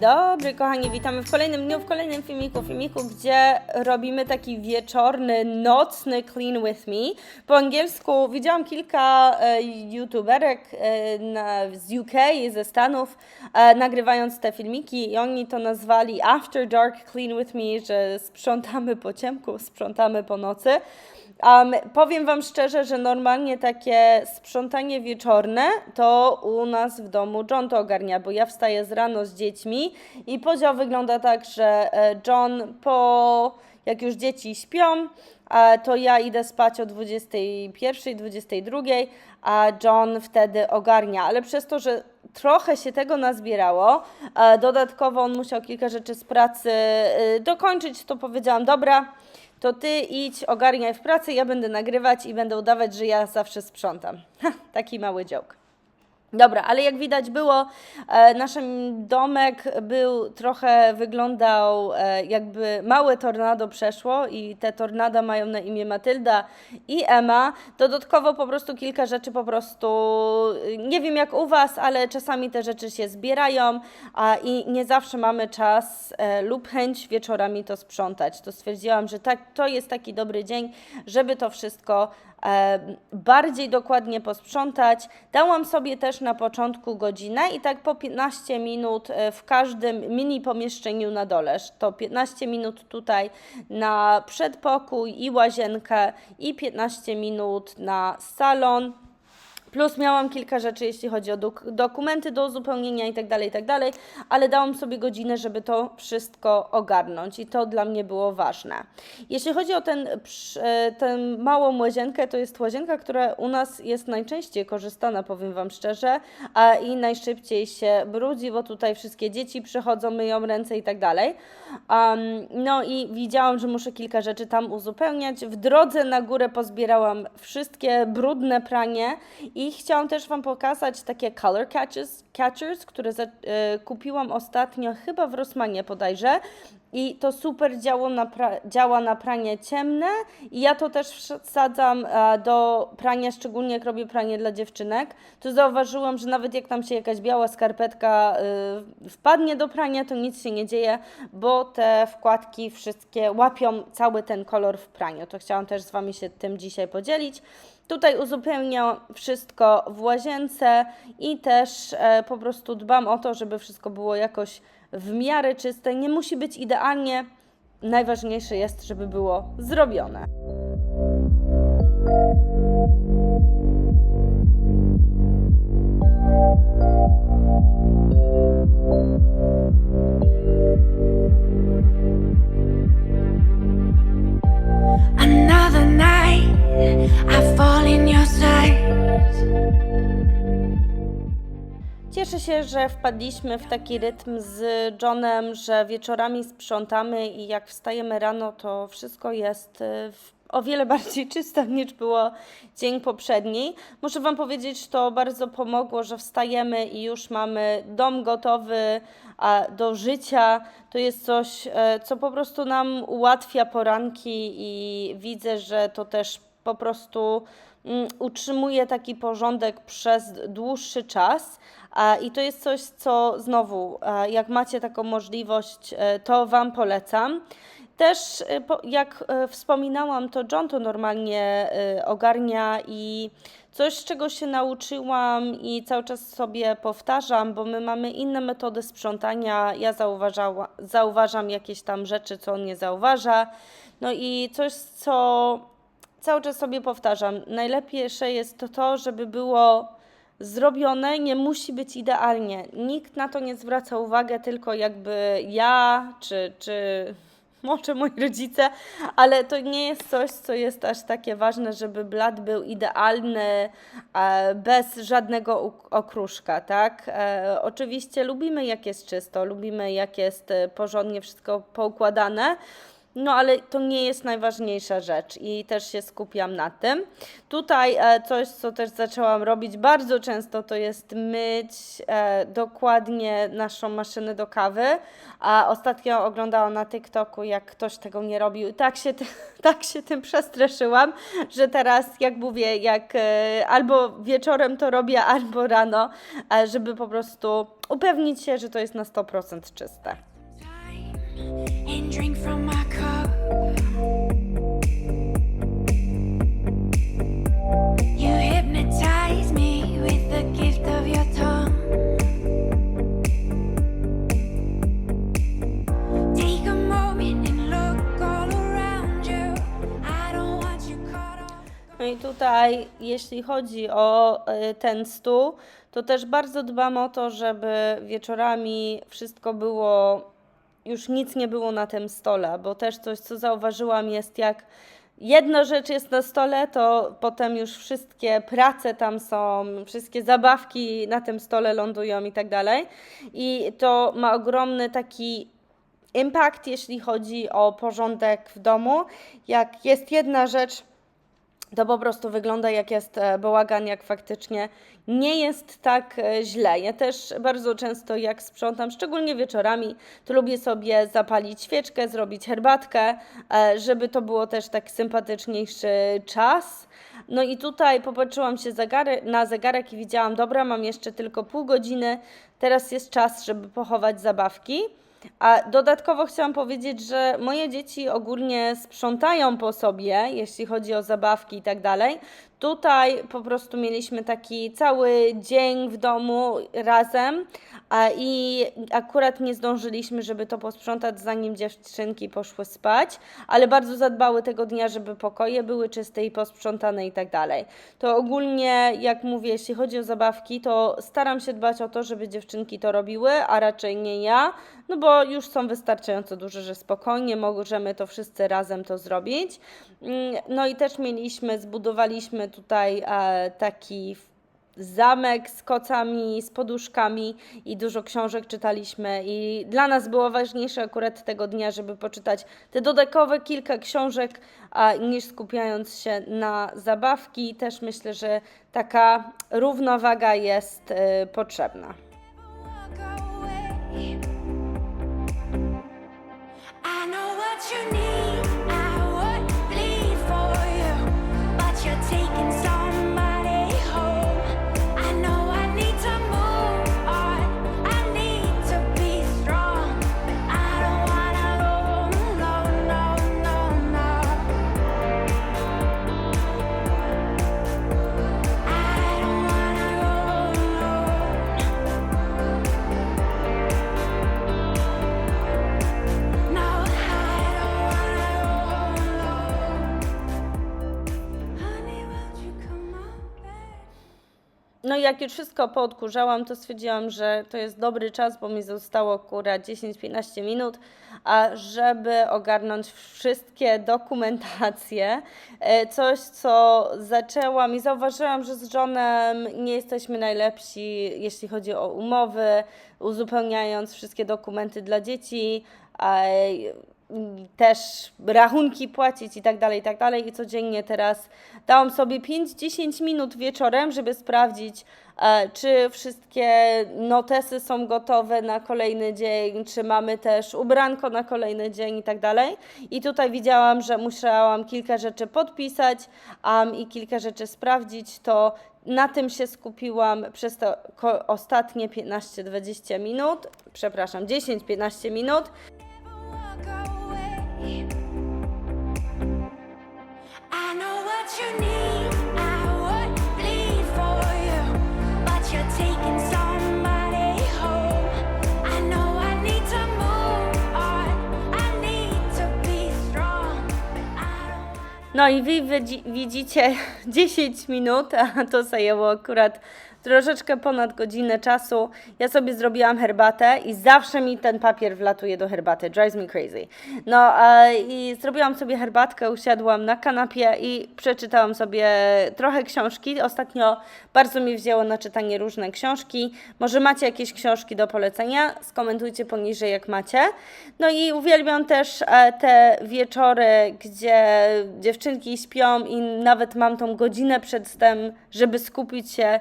dobry, kochani, witamy w kolejnym dniu, w kolejnym filmiku, filmiku, gdzie robimy taki wieczorny, nocny clean with me. Po angielsku widziałam kilka e, youtuberek e, na, z UK, ze Stanów, e, nagrywając te filmiki i oni to nazwali After Dark Clean with Me, że sprzątamy po ciemku, sprzątamy po nocy. Um, powiem Wam szczerze, że normalnie takie sprzątanie wieczorne to u nas w domu John to ogarnia, bo ja wstaję z rano z dziećmi i podział wygląda tak, że e, John po jak już dzieci śpią, to ja idę spać o 21, 22, a John wtedy ogarnia. Ale przez to, że trochę się tego nazbierało, e, dodatkowo on musiał kilka rzeczy z pracy e, dokończyć, to powiedziałam, dobra, to ty idź, ogarniaj w pracy, ja będę nagrywać i będę udawać, że ja zawsze sprzątam. Taki mały joke. Dobra, ale jak widać było, e, nasz domek był trochę, wyglądał e, jakby małe tornado przeszło i te tornada mają na imię Matylda i Emma. Dodatkowo po prostu kilka rzeczy po prostu, y, nie wiem jak u Was, ale czasami te rzeczy się zbierają a, i nie zawsze mamy czas e, lub chęć wieczorami to sprzątać. To stwierdziłam, że tak, to jest taki dobry dzień, żeby to wszystko e, bardziej dokładnie posprzątać. Dałam sobie też na początku godzinę i tak po 15 minut e, w każdym mini pomieszczeniu na dole. To 15 minut tutaj na przedpokój i łazienkę i 15 minut na salon. Plus miałam kilka rzeczy, jeśli chodzi o dok- dokumenty do uzupełnienia i tak dalej, i tak dalej, ale dałam sobie godzinę, żeby to wszystko ogarnąć i to dla mnie było ważne. Jeśli chodzi o ten, e, tę małą łazienkę, to jest łazienka, która u nas jest najczęściej korzystana, powiem Wam szczerze, a i najszybciej się brudzi, bo tutaj wszystkie dzieci przychodzą, myją ręce i tak dalej. Um, no i widziałam, że muszę kilka rzeczy tam uzupełniać. W drodze na górę pozbierałam wszystkie brudne pranie i chciałam też Wam pokazać takie color catches, catchers, które za, e, kupiłam ostatnio chyba w Rossmanie bodajże. I to super działa na, działa na pranie ciemne i ja to też wsadzam e, do prania, szczególnie jak robię pranie dla dziewczynek. To zauważyłam, że nawet jak tam się jakaś biała skarpetka y, wpadnie do prania, to nic się nie dzieje, bo te wkładki wszystkie łapią cały ten kolor w praniu. To chciałam też z Wami się tym dzisiaj podzielić. Tutaj uzupełniam wszystko w łazience i też e, po prostu dbam o to, żeby wszystko było jakoś w miarę czyste. Nie musi być idealnie. Najważniejsze jest, żeby było zrobione. Another Cieszę się, że wpadliśmy w taki rytm z Johnem, że wieczorami sprzątamy i jak wstajemy rano, to wszystko jest y, o wiele bardziej czyste niż było dzień poprzedni. Muszę Wam powiedzieć, to bardzo pomogło, że wstajemy i już mamy dom gotowy do życia. To jest coś, e, co po prostu nam ułatwia poranki i widzę, że to też po prostu mm, utrzymuje taki porządek przez dłuższy czas. I to jest coś, co znowu, jak macie taką możliwość, e, to Wam polecam. Też, e, jak e, wspominałam, to John to normalnie ogarnia i coś, czego się nauczyłam i cały czas sobie powtarzam, bo my mamy inne metody sprzątania. Ja zauważała, zauważam jakieś tam rzeczy, co on nie zauważa. No i coś, co cały czas sobie powtarzam. Najlepsze jest to to, żeby było zrobione, nie musi być idealnie. Nikt na to nie zwraca uwagi, tylko jakby ja, czy, czy może moi rodzice, ale to nie jest coś, co jest aż takie ważne, żeby blat był idealny, e, bez żadnego okruszka, tak? E, Oczywiście lubimy, jak jest czysto, lubimy, jak jest e, porządnie wszystko poukładane, no ale to nie jest najważniejsza rzecz i też się skupiam na tym. Tutaj e, coś, co też zaczęłam robić bardzo często, to jest myć e, dokładnie naszą maszynę do kawy. A ostatnio oglądałam na TikToku, jak ktoś tego nie robił. Tak się, tak się tym przestraszyłam, że teraz, jak mówię, jak e, albo wieczorem to robię, albo rano, żeby po prostu upewnić się, że to jest na 100% czyste. No i tutaj, jeśli chodzi o y, ten stół, to też bardzo dbam o to, żeby wieczorami wszystko było, już nic nie było na tym stole, bo też coś, co zauważyłam, jest jak jedna rzecz jest na stole, to potem już wszystkie prace tam są, wszystkie zabawki na tym stole lądują i tak dalej. I to ma ogromny taki impact, jeśli chodzi o porządek w domu. Jak jest jedna rzecz, to po prostu wygląda jak jest e, bałagan, jak faktycznie nie jest tak e, źle. Ja też bardzo często jak sprzątam, szczególnie wieczorami, to lubię sobie zapalić świeczkę, zrobić herbatkę, e, żeby to było też tak sympatyczniejszy czas. No i tutaj popatrzyłam się na zegarek i widziałam, dobra, mam jeszcze tylko pół godziny, teraz jest czas, żeby pochować zabawki. A dodatkowo chciałam powiedzieć, że moje dzieci ogólnie sprzątają po sobie, jeśli chodzi o zabawki i tak dalej. Tutaj po prostu mieliśmy taki cały dzień w domu razem i akurat nie zdążyliśmy, żeby to posprzątać zanim dziewczynki poszły spać, ale bardzo zadbały tego dnia, żeby pokoje były czyste i posprzątane i tak dalej. To ogólnie, jak mówię, jeśli chodzi o zabawki, to staram się dbać o to, żeby dziewczynki to robiły, a raczej nie ja, no bo już są wystarczająco duże, że spokojnie możemy to wszyscy razem to zrobić. Mm, No i też mieliśmy, zbudowaliśmy tutaj e, taki zamek z kocami, z poduszkami i dużo książek czytaliśmy i dla nas było ważniejsze akurat tego dnia, żeby poczytać te dodatkowe kilka książek, a, niż skupiając się na zabawki. Też myślę, że taka równowaga jest e, potrzebna. No i jak już wszystko poodkurzałam, to stwierdziłam, że to jest dobry czas, bo mi zostało akurat 10-15 minut, a żeby ogarnąć wszystkie dokumentacje, e, coś co zaczęłam i zauważyłam, że z Johnem nie jesteśmy najlepsi, jeśli chodzi o umowy, uzupełniając wszystkie dokumenty dla dzieci, też rachunki płacić i tak dalej, i tak dalej. I codziennie teraz dałam sobie 5-10 minut wieczorem, żeby sprawdzić, e, czy wszystkie notesy są gotowe na kolejny dzień, czy mamy też ubranko na kolejny dzień i tak dalej. I tutaj widziałam, że musiałam kilka rzeczy podpisać um, i kilka rzeczy sprawdzić, to na tym się skupiłam przez te ostatnie 15-20 minut, przepraszam, 10-15 minut. No i wy widzi- widzicie 10 minut, a to zajęło akurat troszeczkę ponad godzinę czasu. Ja sobie zrobiłam herbatę i zawsze mi ten papier wlatuje do herbaty. Drives me crazy. No i zrobiłam sobie herbatkę, usiadłam na kanapie i przeczytałam sobie trochę książki. Ostatnio bardzo mi wzięło na czytanie różne książki. Może macie jakieś książki do polecenia? Skomentujcie poniżej, jak macie. No i uwielbiam też e, te wieczory, gdzie dziewczynki śpią i nawet mam tą godzinę przed snem, żeby skupić się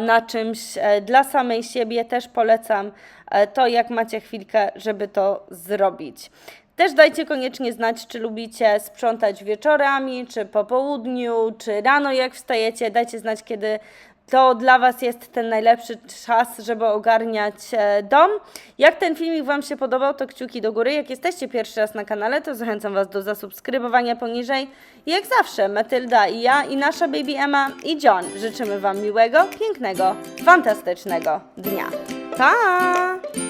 na czymś e, dla samej siebie. Też polecam e, to, jak macie chwilkę, żeby to zrobić. Też dajcie koniecznie znać, czy lubicie sprzątać wieczorami, czy po południu, czy rano jak wstajecie. Dajcie znać, kiedy to dla Was jest ten najlepszy czas, żeby ogarniać e, dom. Jak ten filmik Wam się podobał, to kciuki do góry. Jak jesteście pierwszy raz na kanale, to zachęcam Was do zasubskrybowania poniżej. Jak zawsze, Matylda i ja, i nasza baby Emma i John życzymy Wam miłego, pięknego, fantastycznego dnia. Pa!